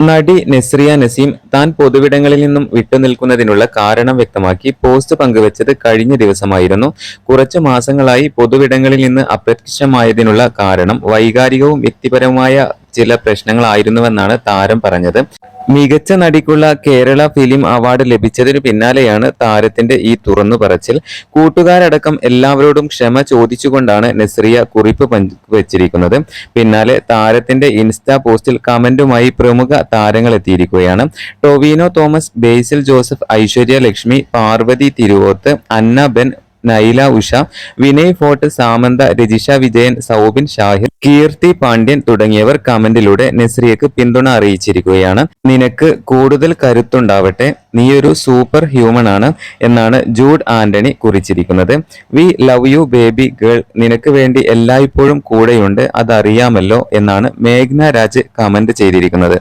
നടി നെസ്രിയ നസീം താൻ പൊതുവിടങ്ങളിൽ നിന്നും വിട്ടുനിൽക്കുന്നതിനുള്ള കാരണം വ്യക്തമാക്കി പോസ്റ്റ് പങ്കുവച്ചത് കഴിഞ്ഞ ദിവസമായിരുന്നു. കുറച്ചു മാസങ്ങളായി പൊതുവിടങ്ങളിൽ നിന്ന് അപ്രത്യക്ഷമായതിനുള്ള കാരണം വൈകാരികവും വ്യക്തിപരവുമായ ചില പ്രശ്നങ്ങളായിരുന്നുവെന്നാണ് താരം പറഞ്ഞത്. മികച്ച നടിക്കുള്ള കേരള ഫിലിം അവാർഡ് ലഭിച്ചതിനു പിന്നാലെയാണ് താരത്തിന്റെ ഈ തുറന്നു പറച്ചിൽ. കൂട്ടുകാരടക്കം എല്ലാവരോടും ക്ഷമ ചോദിച്ചുകൊണ്ടാണ് നെസ്രിയ കുറിപ്പ് വെച്ചിരിക്കുന്നത്. പിന്നാലെ താരത്തിന്റെ ഇൻസ്റ്റാ പോസ്റ്റിൽ കമന്റുമായി പ്രമുഖ താരങ്ങൾ എത്തിയിരിക്കുകയാണ്. Tovino Thomas Basil Joseph Aishwarya Lakshmi Parvathy Thiruvothu Anna Ben Nyla Usha Vinay Forrt Samantha Rajisha Vijayan Soubin Shahir Keerthy Pandian തുടങ്ങിയവർ കമന്റിലൂടെ നസ്രിയക്ക് പിന്തുണ അറിയിച്ചിരിക്കുകയാണ്. നിനക്ക് കൂടുതൽ കരുത്തുണ്ടാവട്ടെ. നീയൊരു സൂപ്പർ ഹ്യൂമൻ ആണ് എന്നാണ് Jude Antony കുറിച്ചിരിക്കുന്നത്. We love you baby girl. നിനക്ക് വേണ്ടി എല്ലായ്പ്പോഴും കൂടെയുണ്ട്. അതറിയാമല്ലോ എന്നാണ് മേഘ്ന രാജ് കമന്റ് ചെയ്തിരിക്കുന്നത്.